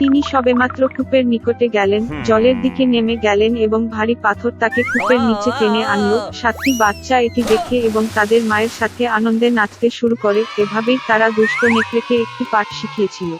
তিনি সবেমাত্র কূপের নিকটে গেলেন জলের দিকে নেমে গেলেন এবং ভারী পাথর তাকে কূপের নিচে টেনে আনলো। সাতটি বাচ্চা এটি দেখে এবং তাদের মায়ের সাথে আনন্দে নাচতে শুরু করে। এভাবেই তারা দুষ্ট নেকড়েকে একটি পাঠ শিখিয়েছিল।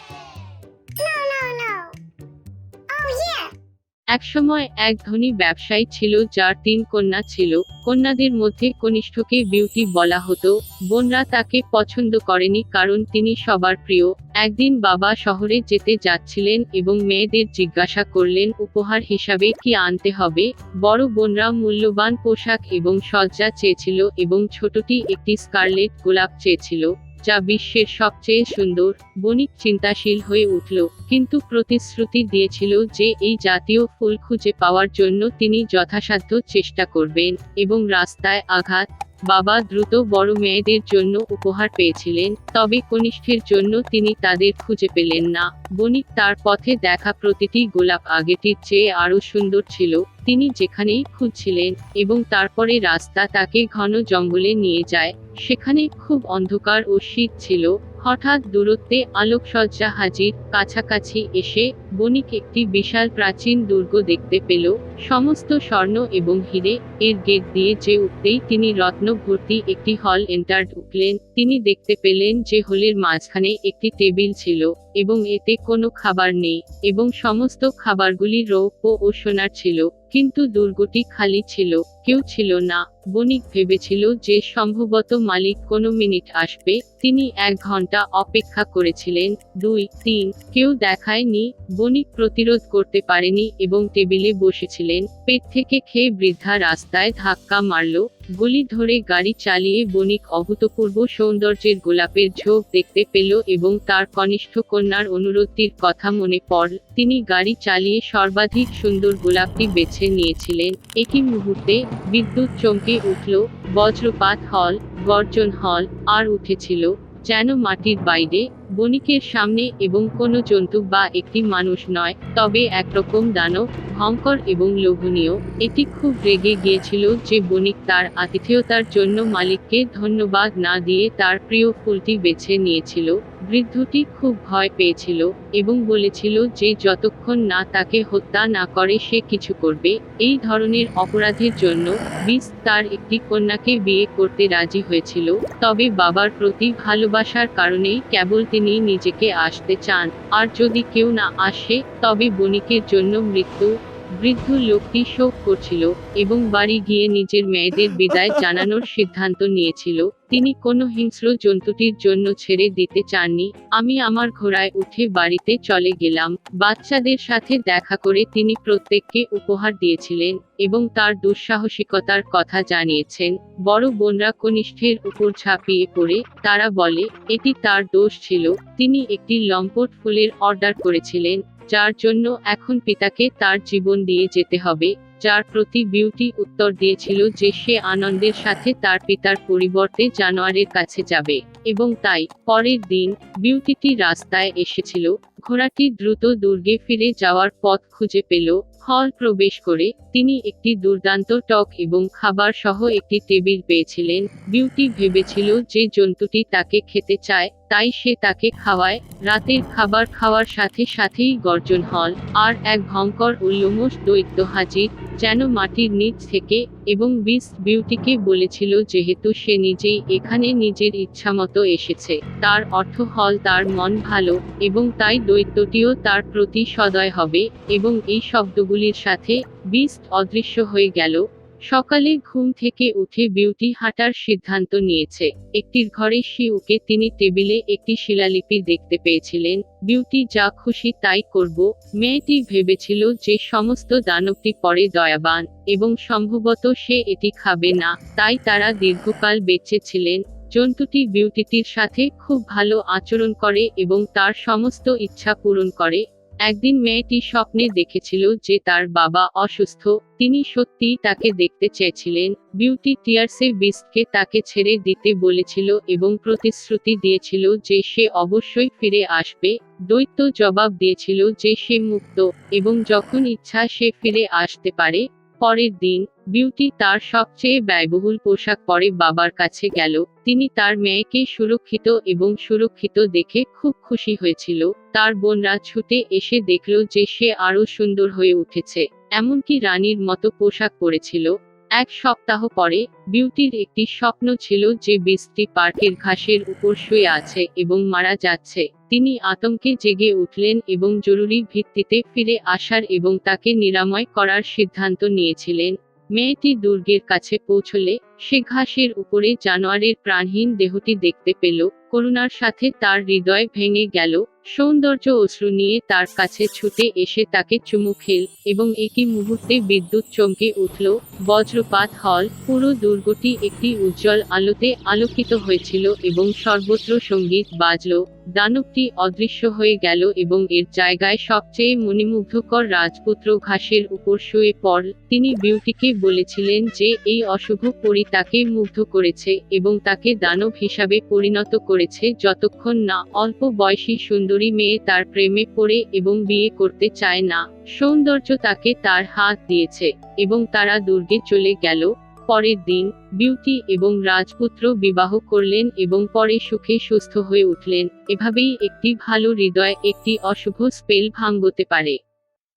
একসময় এক ধনী ব্যবসায়ী ছিল যার তিন কন্যা ছিল। কন্যাদের মধ্যে কনিষ্ঠকে বিউটি বলা হতো। বোনরা তাকে পছন্দ করেনি কারণ তিনি সবার প্রিয়। একদিন বাবা শহরে যেতে যাচ্ছিলেন এবং মেয়েদের জিজ্ঞাসা করলেন, উপহার হিসাবে কি আনতে হবে? বড় বোনরা মূল্যবান পোশাক এবং সজ্জা চেয়েছিল এবং ছোটটি একটি স্কারলেট গোলাপ চেয়েছিল। যা বিশ্বের সবচেয়ে সুন্দর, বণিক, চিন্তাশীল হয়ে উঠল। কিন্তু প্রতিশ্রুতি দিয়েছিল যে এই জাতীয় ফুল খুঁজে পাওয়ার জন্য তিনি যথাসাধ্য চেষ্টা করবেন এবং রাস্তায় আঘাত বাবা দ্রুত বড় মেয়েদের জন্য উপহার পেয়েছিলেন, তবে কনিষ্ঠের জন্য তিনি তাদের খুঁজে পেলেন না। বণিক তার পথে দেখা প্রতিটি গোলাপ আগেটির চেয়ে আরও সুন্দর ছিল, তিনি যেখানেই খুঁজছিলেন এবং তারপরে রাস্তা তাকে ঘন জঙ্গলে নিয়ে যায়, সেখানে খুব অন্ধকার ও শীত ছিল হঠাৎ দূরত্বে আলোকসজ্জা হাজির কাছাকাছি এসে বণিক একটি বিশাল প্রাচীন দুর্গ দেখতে পেল। সমস্ত স্বর্ণ এবং হীরে এর গেট দিয়ে যে উঠতেই তিনি রত্ন ভর্তি একটি হল এন্টার ঢুকলেন তিনি দেখতে পেলেন যে হলের মাঝখানে একটি টেবিল ছিল, এবং এতে কোনো খাবার নেই, এবং সমস্ত খাবারগুলি রৌপ্য ও সোনার ছিল, কিন্তু দুর্গটি খালি ছিল, কেউ ছিল না। বণিক ভেবেছিল যে সম্ভবত মালিক কোনো মিনিট আসবে, তিনি এক ঘণ্টা অপেক্ষা করেছিলেন, দুই, তিন, কেউ দেখায়নি, বণিক প্রতিরোধ করতে পারেনি, এবং টেবিলে বসেছিলেন, পেট থেকে খেয়ে বৃদ্ধা রাস্তায় ধাক্কা মারল গলি ধরে গাড়ি চালিয়ে বণিক অভূতপূর্ব সৌন্দর্যের গোলাপের ঝোঁক দেখতে পেল এবং তার কনিষ্ঠ কন্যার অনুরোধটির কথা মনে পড়ল। তিনি গাড়ি চালিয়ে সর্বাধিক সুন্দর গোলাপটি বেছে নিয়েছিলেন। একই মুহূর্তে বিদ্যুৎ চমকে উঠল। বজ্রপাত হল, গর্জন হল, আর উঠেছিল। যেন মাটির বাইরে, বণিকের সামনে এবং কোনো জন্তু বা একটি মানুষ নয়, তবে একরকম দানব, ভয়ঙ্কর এবং লোভনীয়, এটি খুব রেগে গিয়েছিল যে বণিক তার আতিথেয়তার জন্য মালিককে ধন্যবাদ না দিয়ে তার প্রিয় ফুলটি বেছে নিয়েছিল। বৃদ্ধটি খুব ভয় পেয়েছিল এবং বলেছিল যে যতক্ষণ না তাকে হত্যা না করে সে কিছু করবে, এই ধরনের অপরাধের জন্য বিস তার একটি কন্যাকে বিয়ে করতে রাজি হয়েছিল, তবে বাবার প্রতি ভালোবাসার কারণেই কেবল তিনি নিজেকে আসতে চান, আর যদি কেউ না আসে, তবে বণিকের জন্য মৃত্যু বৃদ্ধ লোকটি শোক করছিল এবং বাড়ি গিয়ে নিজের মেয়েদের বিদায় জানানোর সিদ্ধান্ত নিয়েছিল। তিনি কোনো হিংস্র জন্তুটির জন্য ছেড়ে দিতে চাননি। আমি আমার ঘোড়ায় উঠে বাড়িতে চলে গেলাম। বাচ্চাদের সাথে দেখা করে তিনি প্রত্যেককে উপহার দিয়েছিলেন এবং তার দুঃসাহসিকতার কথা জানিয়েছেন। বড় বোনরা কনিষ্ঠের উপর ঝাঁপিয়ে পড়ে। তারা বলে, এটি তার দোষ ছিল। তিনি একটি লম্পট ফুলের অর্ডার করেছিলেন। যার জন্য এখন পিতাকে তার জীবন দিয়ে যেতে হবে, যার প্রতি বিউটি উত্তর দিয়েছিল যে সে আনন্দের সাথে তার পিতার পরিবর্তে জানোয়ারের কাছে যাবে। এবং তাই, পরের দিন, বিউটিটি রাস্তায় এসেছিল, ঘোড়াটি দ্রুত দুর্গে ফিরে যাওয়ার পথ খুঁজে পেল, হল প্রবেশ করে তিনি একটি দুর্দান্ত টক এবং খাবার সহ একটি টেবিল পেয়েছিলেন। বিউটি ভেবেছিল যে জন্তুটি তাকে খেতে চায়, তাই সে তাকে খাওয়ায়। রাতের খাবার খাওয়ার সাথে সাথেই গর্জন হল, আর এক ভয়ঙ্কর উল্লমস দৈত্য হাজির, যেন মাটির নিচ থেকে, এবং বিস বিউটিকে বলেছিল যেহেতু সে নিজেই এখানে নিজের ইচ্ছামতো এসেছে। তার অর্থ হল তার মন ভালো, এবং তাই দৈত্যটিও তার প্রতি সদয় হবে, এবং এই শব্দগুলির সাথে বিস্ট অদৃশ্য হয়ে গেল। সকালে ঘুম থেকে উঠে বিউটি হাঁটার সিদ্ধান্ত নিয়েছে। একটির ঘরে শিউকে তিনি টেবিলে একটি শিলালিপি দেখতে পেয়েছিলেন। বিউটি যা খুশি তাই করব। মেয়েটি ভেবেছিল যে সমস্ত দানবটি পরে দয়াবান এবং সম্ভবত সে এটি খাবে না, তাই তারা দীর্ঘকাল বেঁচে ছিলেন। জন্তুটি বিউটিটির সাথে খুব ভালো আচরণ করে এবং তার সমস্ত ইচ্ছা পূরণ করে। একদিন মেয়েটি স্বপ্নে দেখেছিল যে তার বাবা অসুস্থ, তিনি সত্যিই তাকে দেখতে চেয়েছিলেন, বিউটি টিয়ার্সে বিস্টকে তাকে ছেড়ে দিতে বলেছিল এবং প্রতিশ্রুতি দিয়েছিল যে সে অবশ্যই ফিরে আসবে দৈত্য জবাব দিয়েছিল যে সে মুক্ত, এবং যখন ইচ্ছা সে ফিরে আসতে পারে পরের দিন, বিউটি তার সবচেয়ে ব্যয়বহুল পোশাক পরে বাবার কাছে গেল। তিনি তার মেয়েকে সুরক্ষিত এবং সুরক্ষিত দেখে খুব খুশি হয়েছিল। তার বোনরা ছুটে এসে দেখল যে সে আরও সুন্দর হয়ে উঠেছে। এমনকি রানীর মতো পোশাক পরেছিল। এক সপ্তাহ পরে, বিউটির একটি স্বপ্ন ছিল যে বৃষ্টি পার্কের ঘাসের উপর শুয়ে আছে এবং মারা যাচ্ছে। তিনি আতঙ্কে জেগে উঠলেন এবং জরুরি ভিত্তিতে ফিরে আসার এবং তাকে নিরাময় করার সিদ্ধান্ত নিয়েছিলেন। মেয়েটি দুর্গের কাছে পৌঁছলে, সে ঘাসের উপরে জানোয়ারের প্রাণহীন দেহটি দেখতে পেল। করুণার সাথে তার হৃদয় ভেঙে গেল। সৌন্দর্য অশ্রু নিয়ে তার কাছে ছুটে এসে তাকে চুমু খেল এবং একই মুহূর্তে বিদ্যুৎ চমকে উঠল। বজ্রপাত হল, পুরো দুর্গটি একটি উজ্জ্বল আলোতে আলোকিত হয়েছিল এবং সর্বত্র সংগীত বাজল। দানবটি অদৃশ্য হয়ে গেল এবং এর জায়গায় সবচেয়ে মণিমুগ্ধকর রাজপুত্র ঘাসের উপর শুয়ে পড়ল। তিনি বিউটিকে বলেছিলেন যে এই অশুভ পরি তাকে মুগ্ধ করেছে এবং তাকে দানব হিসাবে পরিণত করেছে যতক্ষণ না অল্প বয়সী সুন্দরী মেয়ে তার প্রেমে পড়ে এবং বিয়ে করতে চায় না। সৌন্দর্য তাকে তার হাত দিয়েছে এবং তারা দুর্গে চলে গেল। পরের দিন, বিউটি এবং রাজপুত্র বিবাহ করলেন এবং পরে সুখে সুস্থ হয়ে উঠলেন। এভাবেই একটি ভালো হৃদয় একটি অশুভ স্পেল ভাঙ্গতে পারে।